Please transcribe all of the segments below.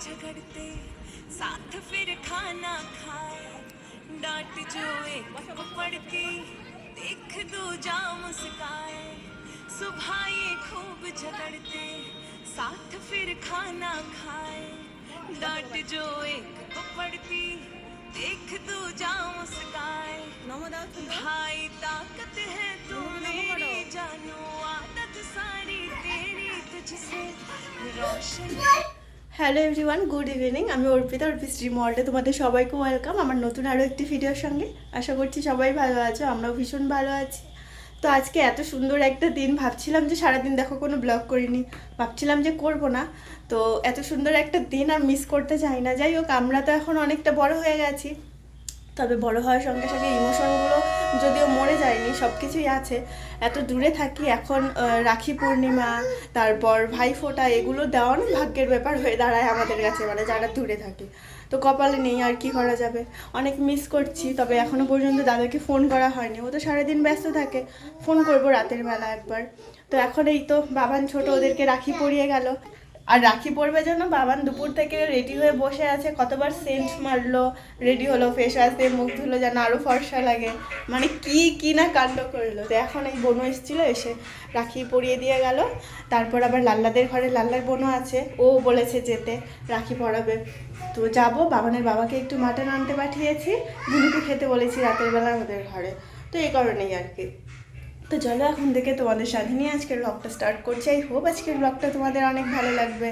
झगड़ते साथ फिर खाना खाए। डांट जो एक को पड़ती देख दो जा मुस्काए। सुबह ये खूब झगड़ते साथ फिर खाना खाए। डांट जो एक को पड़ती देख दो जा मुस्काए। भाई ताकत है तू मेरी जानो आदत सारी तेरी तुझसे। रोशन হ্যালো এভরিওয়ান গুড ইভিনিং আমি অর্পিতা অর্পিত স্ট্রিম ওয়ার্ল্ডে তোমাদের সবাইকে ওয়েলকাম আমার নতুন আরও একটি ভিডিওর সঙ্গে। আশা করছি সবাই ভালো আছো, আমরাও ভীষণ ভালো আছি। তো আজকে এত সুন্দর একটা দিন, ভাবছিলাম যে সারাদিন দেখো কোনো ব্লগ করিনি, ভাবছিলাম যে করব না। তো এত সুন্দর একটা দিন আর মিস করতে চাই না। যাই হোক, আমরা তো এখন অনেকটা বড় হয়ে গেছি। তবে বড় হওয়ার সঙ্গে সঙ্গে ইমোশনগুলো যদিও মরে যায়নি সব কিছুই আছে। এত দূরে থাকি, এখন রাখি পূর্ণিমা, তারপর ভাইফোঁটা, এগুলো দেওয়া না ভাগ্যের ব্যাপার হয়ে দাঁড়ায় আমাদের কাছে মানে যারা দূরে থাকি। তো কপালে নেই, আর কি করা যাবে? অনেক মিস করছি, তবে এখনও পর্যন্ত দাদাকে ফোন করা হয়নি। ও তো সারাদিন ব্যস্ত থাকে ফোন করব রাতের বেলা একবার। তো এখন এই তো, বাবান ছোট, ওদেরকে রাখি পরিয়ে গেল। আর রাখি পরবে জন্য বাবান দুপুর থেকে রেডি হয়ে বসে আছে, কতবার সেন্ট মারলো রেডি হলো ফেস ওয়াশ দিয়ে মুখ ধুলো যেন আরও ফর্সা লাগে। মানে কি কি না কাণ্ড করল। তো এখন এই বোনও এসেছিল, এসে রাখি পরিয়ে দিয়ে গেল। তারপর আবার লাল্লাদের ঘরে, লাল্লার বোনও আছে, ও বলেছে যেতে, রাখি পরাবে। তো যাব, বাবানের বাবাকে একটু মাটন আনতে পাঠিয়েছি বুনুকে খেতে বলেছি রাতের বেলা ওদের ঘরে। তো এই কারণেই আর কি। তো চলো এখন থেকে তোমাদের সাথে নিয়ে আজকের ব্লগটা স্টার্ট করছি। আই হোপ আজকের ব্লগটা তোমাদের অনেক ভালো লাগবে।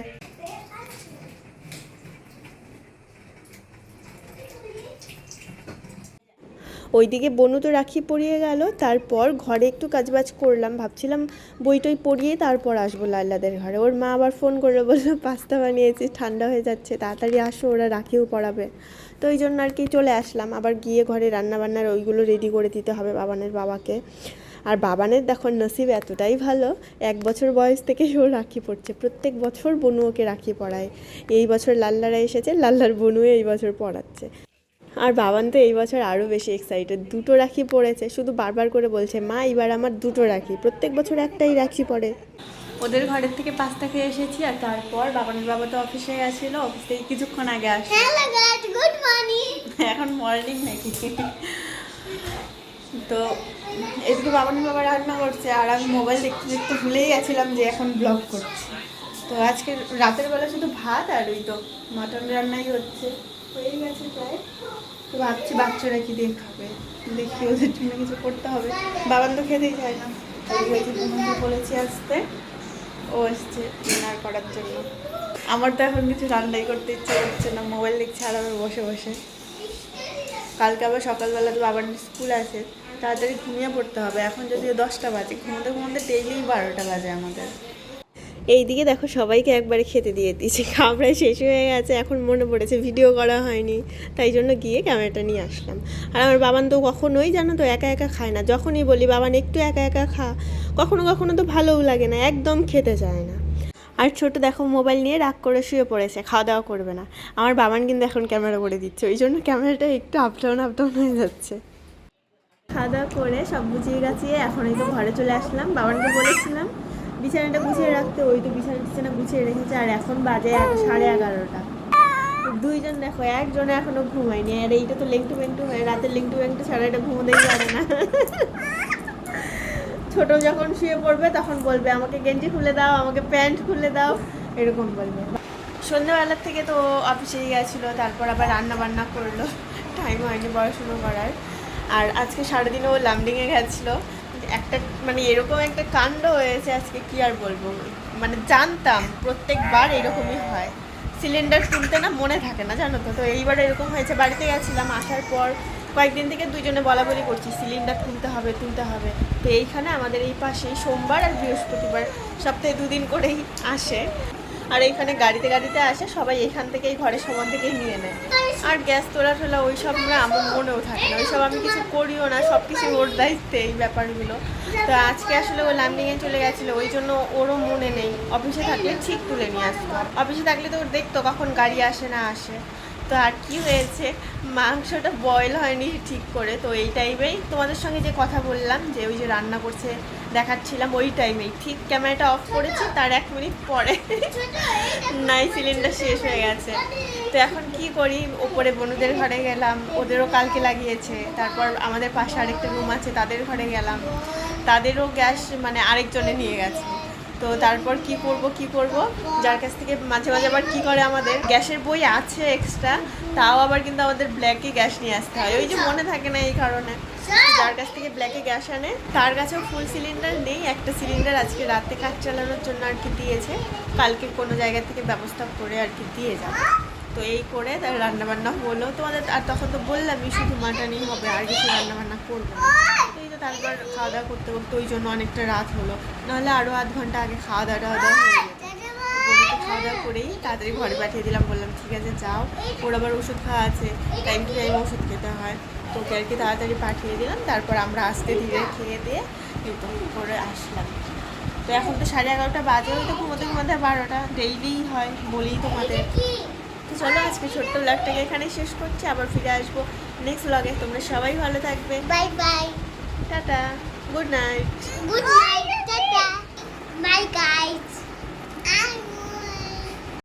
ওইদিকে বনু তো রাখি পরিয়ে গেল। তারপর ঘরে একটু কাজবাজ করলাম। ভাবছিলাম বই টই পড়িয়ে তারপর আসব লাল্লাদের ঘরে। ওর মা আবার ফোন করল, বলল, পাস্তা বানিয়েছি ঠান্ডা হয়ে যাচ্ছে, তাড়াতাড়ি আসো, ওরা রাখিও পড়াবে। তো ওই জন্য আর কি চলে আসলাম। আবার গিয়ে ঘরে রান্না বান্নার ওইগুলো রেডি করে দিতে হবে বাবানের বাবাকে। আর বাবানের দেখো নসিব এতটাই ভালো এক বছর বয়স থেকে ও রাখি পড়ছে প্রত্যেক বছর বনু ওকে রাখি পড়ায় এই বছর লাল্লারা এসেছে লাল্লার বনু এই বছর পড়াচ্ছে আর বাবান তো এই বছর আরও বেশি এক্সাইটেড দুটো রাখি পড়েছে শুধু বারবার করে বলছে মা এবার আমার দুটো রাখি। প্রত্যেক বছর একটাই রাখি পড়ে ওদের ঘরের থেকে পাস্তা খেয়ে এসেছি আর তারপর বাবানের বাবা তো অফিসে গেছিল অফিস থেকে কিছুক্ষণ আগে আসে Hello guys, good morning. এখন মর্নিং নাকি? তো এদিকে বাবানের বাবা রান্না করছে আর আমি মোবাইল দেখতে দেখতে ভুলেই গেছিলাম যে এখন ব্লগ করছি। তো আজকে রাতের বেলা শুধু ভাত আর ওই তো মাটন রান্নাই হচ্ছে। হয়ে গেছে প্রায়। তো ভাবছি বাচ্চারা কি দিয়ে খাবে? দেখি ওদের জন্য কিছু করতে হবে। বাবান তো খেতেই চায় না। তাই হয়েছে বোনকে বলেছি আসতে। ও এসছে ডিনার করার জন্য। আমার তো এখন কিছু রান্নাই করতে ইচ্ছে করছে না। মোবাইল দেখছি আরামে বসে বসে। কালকে আবার সকালবেলা তো আবার স্কুল আছে। তাড়াতাড়ি ঘুমিয়ে পড়তে হবে। এখন যদিও দশটা বাজে, ঘুমোতে ঘুমোতে ডেইলি বারোটা বাজে আমাদের। এইদিকে দেখো সবাইকে একবারে খেতে দিয়ে দিয়েছি প্রায় শেষ হয়ে গেছে, এখন মনে পড়েছে ভিডিও করা হয়নি, তাই জন্য গিয়ে ক্যামেরাটা নিয়ে আসলাম। আর আমার বাবান তো কখনোই জানো তো একা একা খায় না, যখনই বলি, বাবান, একটু একা একা খা। কখনো কখনো তো ভালোও লাগে না, একদম খেতে চায় না। আর ছোট দেখো মোবাইল নিয়ে রাগ করে শুয়ে পড়েছে, খাওয়া দাওয়া করবে না। আমার বাবান কিন্তু এখন ক্যামেরা করে দিচ্ছে, ওই জন্য ক্যামেরাটা একটু আপ ডাউন আপ ডাউন হয়ে যাচ্ছে। খাওয়া দাওয়া করে সব গুছিয়ে গাছিয়ে এখন এই তো ঘরে চলে আসলাম। বাবানকে বলেছিলাম, বিছানাটা গুছিয়ে রাখতে। ওই তো বিছানা গুছিয়ে রেখেছে আর এখন বাজে সাড়ে এগারোটা। দুইজন দেখো, একজনে এখনও ঘুমায়নি। আর এইটা তো লেংটু বেংটু হয়ে রাতের লেংটু বেংটু ছাড়া এটা ঘুমোতেই পারে না। ছোট যখন শুয়ে পড়বে তখন বলবে, আমাকে গেঞ্জি খুলে দাও, আমাকে প্যান্ট খুলে দাও। এরকম বলবে। সন্ধ্যাবেলার থেকে তো অফিসেই গেছিল, তারপর আবার রান্না বান্না করল। টাইম হয়নি পড়াশুনো করার। আর আজকে সারাদিন ও লামডিংয়ে গেছিল। একটা মানে এরকম একটা কাণ্ড হয়েছে আজকে, কি আর বলব? মানে জানতাম, প্রত্যেকবার এরকমই হয়। সিলিন্ডার তুলতে না মনে থাকে না, জানো তো? তো এইবার এরকম হয়েছে বাড়িতে গেছিলাম আসার পর কয়েকদিন থেকে দুজনে বলা বলি করছি, সিলিন্ডার তুলতে হবে তুলতে হবে। তো এইখানে আমাদের এই পাশেই সোমবার আর বৃহস্পতিবার, সপ্তাহে দুদিন করেই আসে। আর এখানে গাড়িতে গাড়িতে আসে, সবাই এখান থেকেই ঘরের সমান থেকেই নিয়ে নেয়। আর গ্যাস তোলা ফেলা ওই সব না আমার মনেও থাকে না ওই সব আমি কিছু করিও না সব কিছু ওর দায়িত্বে এই ব্যাপারগুলো। তো আজকে আসলে ও ল্যান্ডিংয়ে চলে গেছিল, ওই জন্য ওরও মনে নেই। অফিসে থাকলে ঠিক তুলে নিয়ে আসতো। অফিসে থাকলে তো ওর দেখতো কখন গাড়ি আসে না আসে। তো আর কি হয়েছে? মাংসটা বয়েল হয়নি ঠিক করে, তো এই টাইমেই তোমাদের সঙ্গে যে কথা বললাম, যে ওই যে রান্না করছে, দেখাচ্ছিলাম ওই টাইমেই ঠিক ক্যামেরাটা অফ করেছি, তার এক মিনিট পরে নাই সিলিন্ডার শেষ হয়ে গেছে। তো এখন কি করি? ওপরে বনুদের ঘরে গেলাম, ওদেরও কালকে লাগিয়েছে, তারপর আমাদের পাশে আরেকটা রুম আছে, তাদের ঘরে গেলাম। তাদেরও গ্যাস মানে আরেকজনে নিয়ে গেছে। তো তারপর কি করব কি করব? যার কাছ থেকে মাঝে মাঝে আবার কি করে আমাদের? গ্যাসের বই আছে এক্সট্রা তাও আবার কিন্তু আমাদের ব্ল্যাকে গ্যাস নিয়ে আসতে হয়। ওই যে মনে থাকে না এই কারণে। যার কাছ থেকে ব্ল্যাকে গ্যাস আনে, তার কাছেও ফুল সিলিন্ডার নেই। একটা সিলিন্ডার আজকে রাতে কাজ চালানোর জন্য আর কি দিয়েছে। কালকে কোনো জায়গা থেকে ব্যবস্থা করে আর কি দিয়ে যাবে। তো এই করে তার রান্নাবান্না হলো। তোমাদের আর তখন তো বললামই শুধু মাটনই হবে, আর কিছু রান্নাবান্না করব না। এই তো তারপর খাওয়া দাওয়া করতে করতে ওই জন্য অনেকটা রাত হলো। নাহলে আরও আধ ঘণ্টা আগে খাওয়া দাওয়া টাওয়া দাওয়া হয়ে যেত খাওয়া দাওয়া করেই তাড়াতাড়ি ঘরে পাঠিয়ে দিলাম। বললাম, ঠিক আছে, যাও। ওর আবার ওষুধ খাওয়া আছে টাইম টু টাইম ওষুধ খেতে হয়। তো ওকে আর কি তাড়াতাড়ি পাঠিয়ে দিলাম, তারপর আমরা আস্তে ধীরে খেয়ে দিয়ে এই তো করে আসলাম। তো এখন তো সাড়ে এগারোটা বাজে হয়তো ঘুমোতে ঘুমোতে বারোটা। ডেইলিই হয় বলি তোমাদের। তো চলো আজকে ছোট্ট ব্লগটাকে এখানে শেষ করছি আবার ফিরে আসব নেক্সট ব্লগে তোমরা সবাই ভালো থাকবে bye bye tata good night good night tata bye guys.